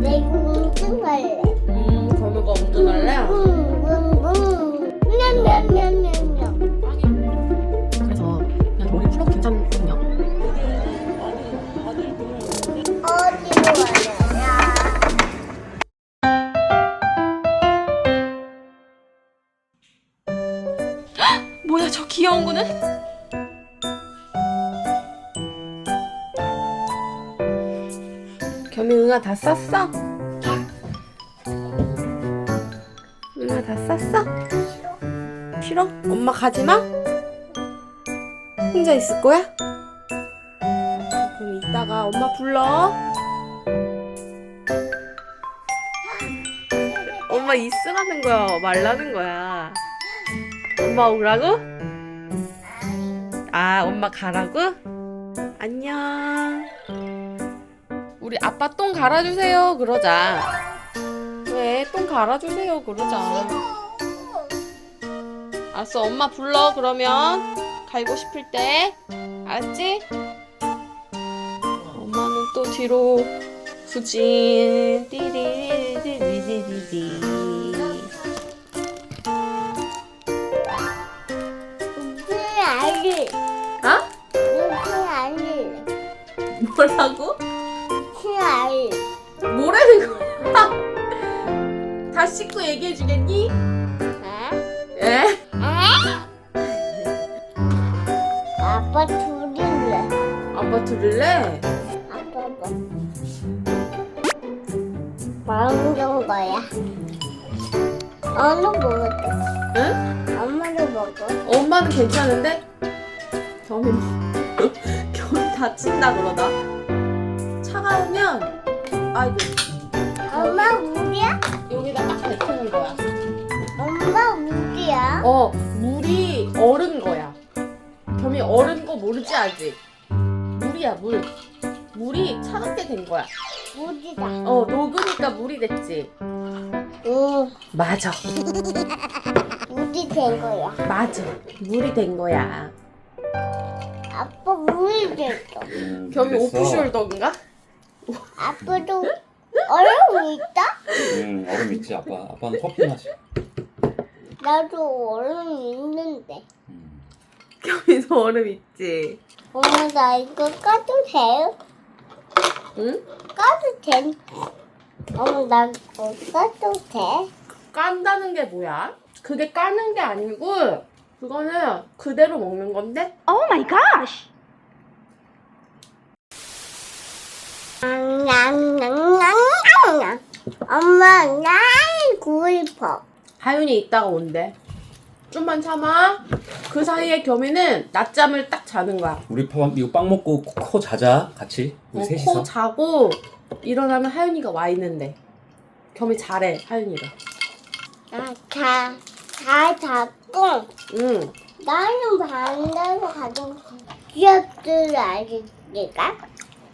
내가 운전할래. 음, 건우가 저 귀여운 거는? 겸이 응아 다 쌌어? 응아 다 쌌어? 싫어? 엄마 가지 마? 혼자 있을 거야? 그럼 이따가 엄마 불러 엄마 있으라는 거야 말라는 거야 엄마 오라고? 아, 엄마 가라고? 안녕. 우리 아빠 똥 갈아주세요. 그러자. 왜? 똥 갈아주세요. 그러자. 알았어. 엄마 불러. 그러면. 갈고 싶을 때. 알았지? 엄마는 또 뒤로 후진. 띠리리리리리리. 무슨 알리? 어? 무슨 알리? 뭐라고? 씻고 얘기해 주겠니? 에? 에? 아빠 둘이래. 아빠 들을래? 아빠 뭐? 먹은 거야. 어느 먹었어? 응? 엄마도 먹어. 엄마는 괜찮은데? 겸이 겸이 다친다 그러다. 차가우면 아이고 엄마 물이야? 딱 뱉는 거야. 엄마 물이야? 어 물이 얼은 거야. 겸이 얼은 거 모르지 아직? 물이야 물. 물이 차갑게 된 거야. 물이다. 어 녹으니까 물이 됐지. 응, 맞아. 물이 된 거야. 맞아. 물이 된 거야. 아빠 물이 됐어. 음, 겸이 됐어. 오프숄더인가? 아빠도 얼음 있다? 응, 얼음 있지, 아빠. 아빠는 커피 마셔. 나도 얼음 있는데. 음. 겸이도 얼음 있지. 엄마 나 이거 까도 돼요? 응? 까도 돼? 엄마 나 이거 까도 돼? 깐다는 게 뭐야? 그게 까는 게 아니고 그거는 그대로 먹는 건데? Oh my gosh! 냥냥냥냥냥 엄마 날 구고 싶어. 하윤이 이따가 온대. 좀만 참아. 그 사이에 겸이는 낮잠을 딱 자는 거야. 우리 밥, 이거 빵 먹고 코, 코 자자, 같이. 우리 어, 셋이서. 코 자고 일어나면 하윤이가 와 있는데. 겸이 잘해, 하윤이가. 나다 다 잡고 응. 나는 반대로 가는 기업들 아저씨가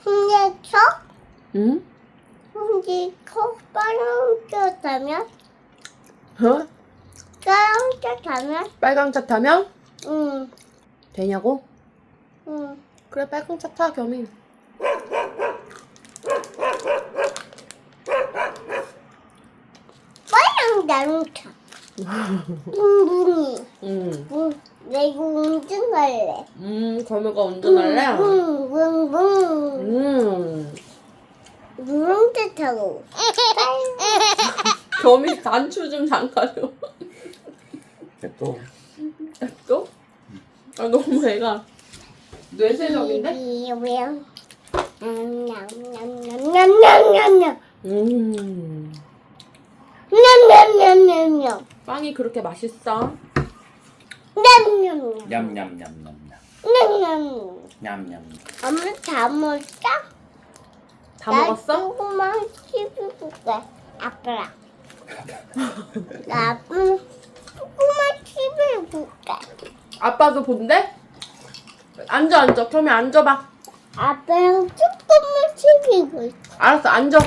홍제초 응? 홍제초 까랑차 타면 어? 까랑차 타면 빨강 차 타면 응 되냐고? 응. 그래, 빨강 차 타, 겸이. 빨랑 자동차 붕붕이 응. 붕 내가 운전할래 음, 겸이가 운전할래? 붕붕붕 음. 누룽지 타고 겸이 단추 좀 잠가줘. 또. 또? 아 너무 애가 뇌세적인데? 냠냠냠냠냠냠냠냠 냠냠냠냠냠 음 냠냠냠냠냠 빵이 그렇게 맛있어? 냠냠냠 냠냠냠냠냠. 냠냠 냠냠. 엄마 다 먹었어? 다 먹었어? 조금만 씹어볼게 아빠랑. 나 아빠 조금만 씹어볼게. 아빠도 본대? 앉아 앉아. 겸이 앉아봐. 아빠랑 조금만 씹어볼게 알았어 앉아.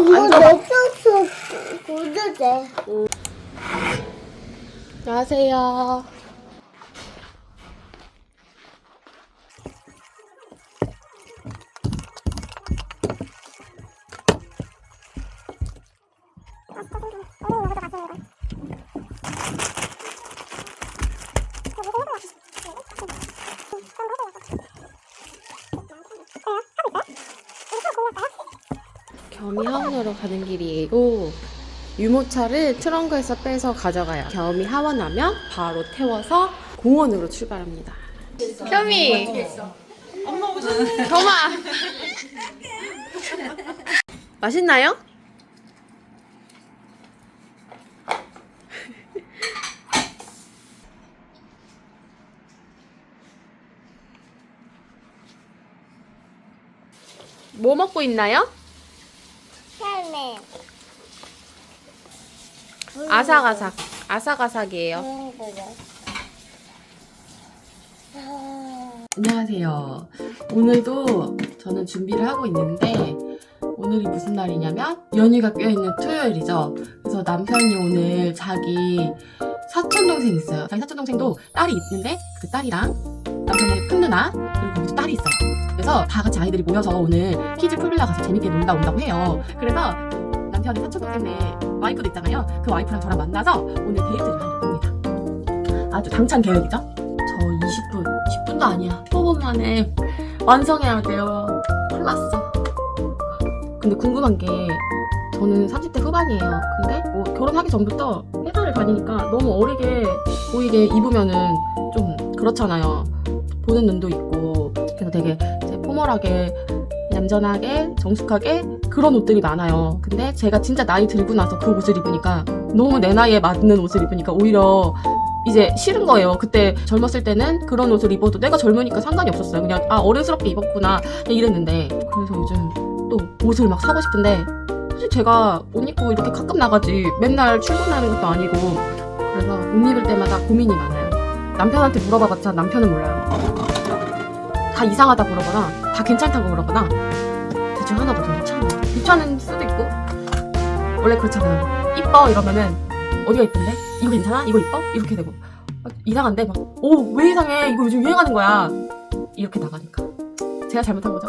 이거 내 소스 굳어돼. 안녕하세요 하원으로 가는 길이고 유모차를 트렁크에서 빼서 가져가요. 겸이 하원하면 바로 태워서 공원으로 출발합니다. 겸이 겸아 맛있나요? 뭐 먹고 있나요? 아삭아삭 아삭아삭이에요. 안녕하세요. 오늘도 저는 준비를 하고 있는데 오늘이 무슨 날이냐면 연휴가 껴있는 토요일이죠. 그래서 남편이 오늘 자기 사촌 동생 있어요. 자기 사촌 동생도 딸이 있는데 그 딸이랑 남편의 큰 누나 그리고 딸이 있어요. 그래서 다 같이 아이들이 모여서 오늘 키즈 풀빌라 가서 재밌게 놀다 온다고 해요. 그래서 남편의 사촌 동생네 와이프도 있잖아요. 그 와이프랑 저랑 만나서 오늘 데이트를 하려고 합니다. 아주 당찬 계획이죠. 저 20분, 10분도 아니야. 15분 만에 완성해야 돼요. 큰일 났어. 근데 궁금한 게 저는 30대 후반이에요. 근데 뭐 결혼하기 전부터 회사를 다니니까 너무 어리게 보이게 입으면은 좀 그렇잖아요. 보는 눈도 있고 그래서 되게 포멀하게 얌전하게 정숙하게 그런 옷들이 많아요. 근데 제가 진짜 나이 들고 나서 그 옷을 입으니까 너무 내 나이에 맞는 옷을 입으니까 오히려 이제 싫은 거예요. 그때 젊었을 때는 그런 옷을 입어도 내가 젊으니까 상관이 없었어요. 그냥 아 어른스럽게 입었구나 이랬는데 그래서 요즘 또 옷을 막 사고 싶은데 사실 제가 옷 입고 이렇게 가끔 나가지 맨날 출근하는 것도 아니고 그래서 옷 입을 때마다 고민이 많아요. 남편한테 물어봐봤자 남편은 몰라요. 다 이상하다 그러거나 다 괜찮다고 그러거나 둘중 하나도 좀 귀찮아. 귀찮은 수도 있고 원래 그렇잖아요. 이뻐 이러면은 어디가 이쁜데? 이거 괜찮아? 이거 이뻐? 이렇게 되고 아, 이상한데 막 오 왜 이상해? 이거 요즘 유행하는 거야. 이렇게 나가니까 제가 잘못한 거죠.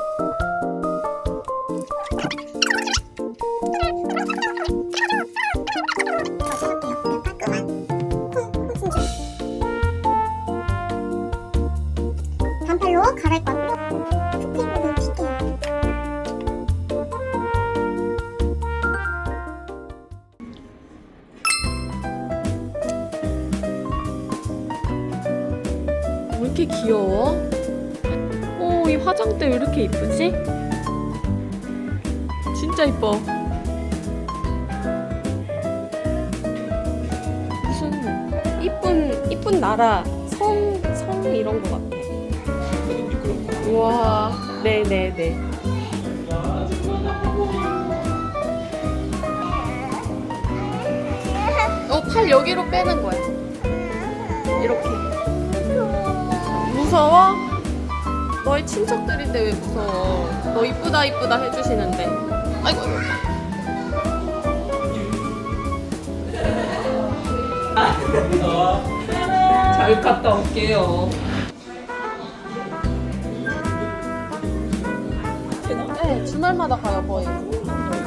왜 이렇게 귀여워? 오, 이 화장대 왜 이렇게 이쁘지? 진짜 이뻐. 무슨 이쁜 이쁜 나라 성, 성 이런 거 같아. 우와, 네네네. 어, 팔 여기로 빼는 거야. 무서워? 너희 친척들인데 왜 무서워? 너 이쁘다 이쁘다 해주시는데. 아이고. 잘 갔다 올게요. 네, 주말마다 가요 거의.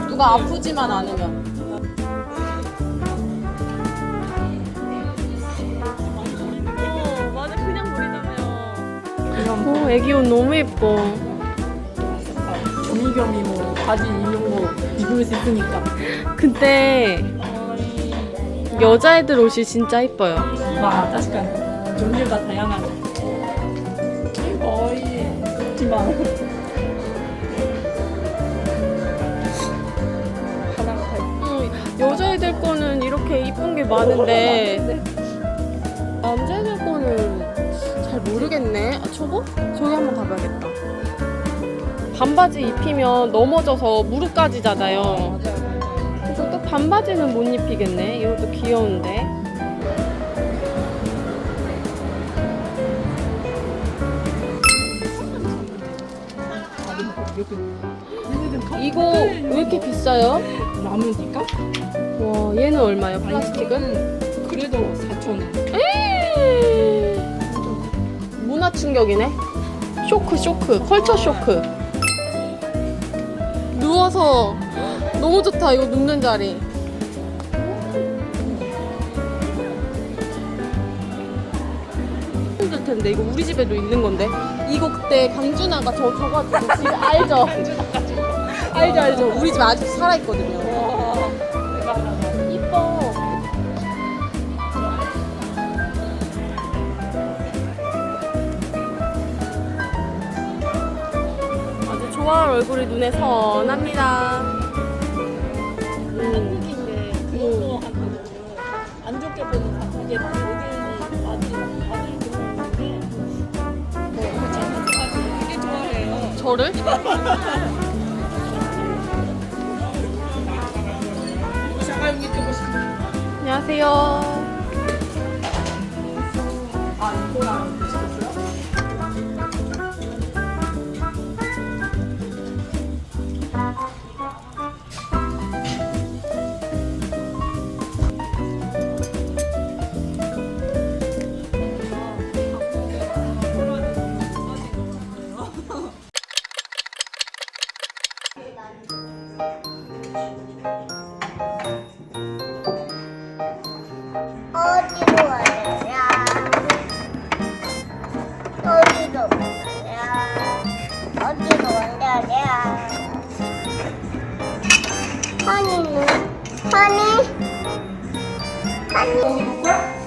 누가 아프지만 않으면. 오, 애기 옷 너무 예뻐. 종이겸이 뭐 바지 이런 거 입을 수 있으니까. 근데 여자애들 옷이 진짜 예뻐요. 와, 사실간 종류가 다양하네. 거의 없지만 음, 여자애들 거는 이렇게 이쁜 게 많은데 남자애들 거는 잘 모르겠네. 아, 저거? 저기 한번 가봐야겠다. 반바지 입히면 넘어져서 무릎까지잖아요. 그래서 또 반바지는 못 입히겠네. 이것도 귀여운데. 이거 왜 이렇게 비싸요? 나무니까? 와, 얘는 얼마예요? 플라스틱은? 그래도 4천 원. 문화 충격이네. 쇼크, 쇼크, 컬처 쇼크. 누워서 너무 좋다. 이거 눕는 자리. 힘들 텐데 이거 우리 집에도 있는 건데. 이거 그때 강준아가 저 줘가지고 집 알죠? 알죠 알죠. 우리 집 아직 살아 있거든요. 좋아할 얼굴이 눈에 선합니다. 음. 한국인데 그것도 하거든. 안 좋게 보는 한국에 외계인이 많이 많이 들어오는데 뭐 장난까지 되게 좋아해요. 저를? 안녕하세요. 허니. 허니